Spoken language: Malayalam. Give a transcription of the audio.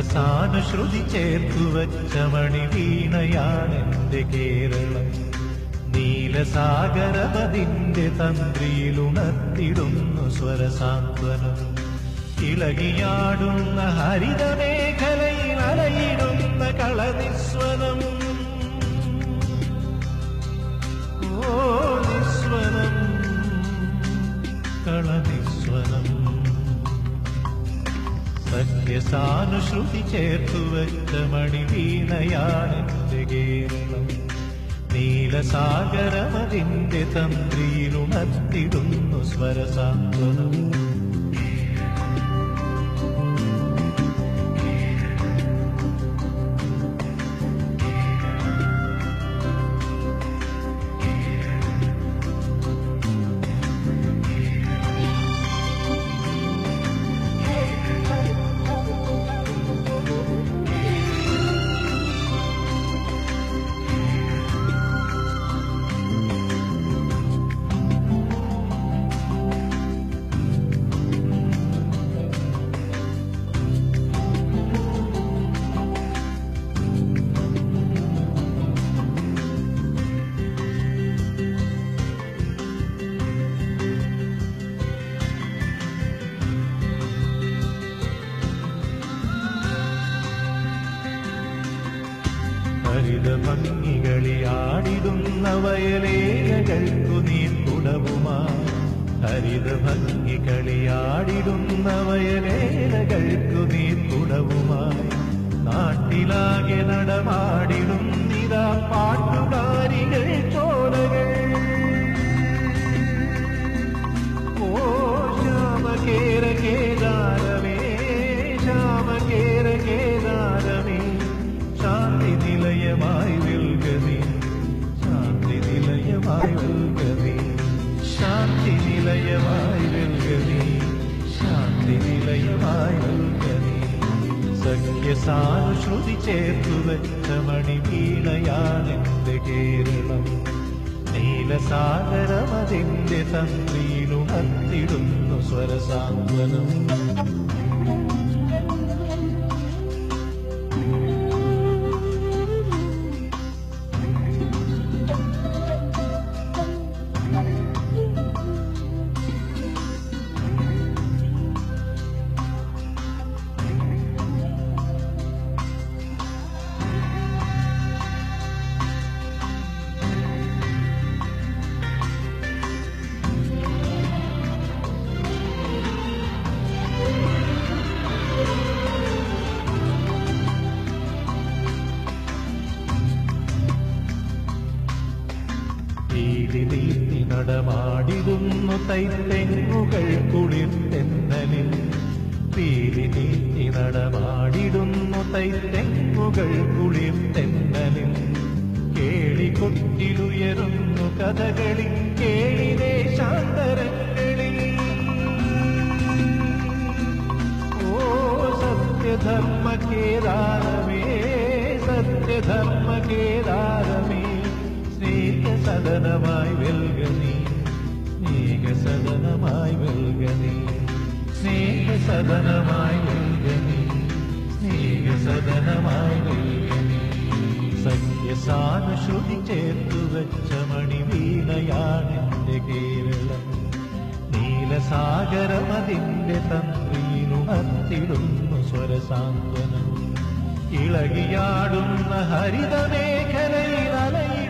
സഖ്യസാനുശ്രുതി ചേർത്തു വച്ച മണി വീണയാണെന്റെ കേരളം. നീലസാഗരപതിന്റെ തന്ത്രിയിലുണർത്തിടുന്നു സ്വരസാന്ത്വനം. ഇളകിയാടുന്ന ഹരിതമേഖലയിൽ അലയിടുന്ന കളനിസ്വനം സത്യസാനുശ്രുതി ചേർത്തു വെച്ച മണിവീണയാണെന്റെ കേരളം. നീലസാഗരമതിന്റെ തന്ത്രിയിലുണർത്തിടുന്നു സ്വരസാന്ത്വനം. ഹരിത ഭംഗികളിയാടിടുന്ന വയലേലകൾക്കു കുടവുമാ. ഹരിത ഭംഗികളിയാടിടുന്ന വയലേലകൾക്കു കുടവുമാ. നാട്ടിലാകെ നടമാടിടും നിതാ പാട്ടുകാരികൾ സഖ്യസാനുശ്രുതി ചേർത്തു വെച്ച മണിവീണയാണെന്റെ കേരളം നീലസാഗരമതിന്റെ തന്ത്രിയിലുണർത്തിടുന്നു സ്വരസാന്ത്വനം. നീതി നടമാടിടുന്നു തൈത്തെങ്ങുകൾ കുളിർത്തെന്നലിൽ തീരി നീട്ടി നടമാടിടുന്നു തൈത്തെങ്ങുകൾ കുളിർത്തെന്നലിൽ കേളികൊട്ടിലുയരുന്നു കഥകളി കേളിലെ ശാന്തരങ്ങളിൽ. സത്യധർമ്മ കേദാരമേ സത്യധർമ്മ കേദാരമേ. സ്നേഹസദനമായി വെൽഗനീ സ്നേഹസദനമായി വെൽകനി സ്നേഹസദനമായി വെൽകനി സ്നേഹസദനമായി വെൽകനി സത്യസാനുശ്രുതി ചേർത്തു വെച്ച മണിവീണയാണെന്റെ കേരളം. നീലസാഗരമതിന്റെ തന്ത്രിയിലുണർത്തിടുന്നു സ്വരസാന്ത്വനം. ഇളകിയാടുന്ന ഹരിതമേഖലയിൽ അലയി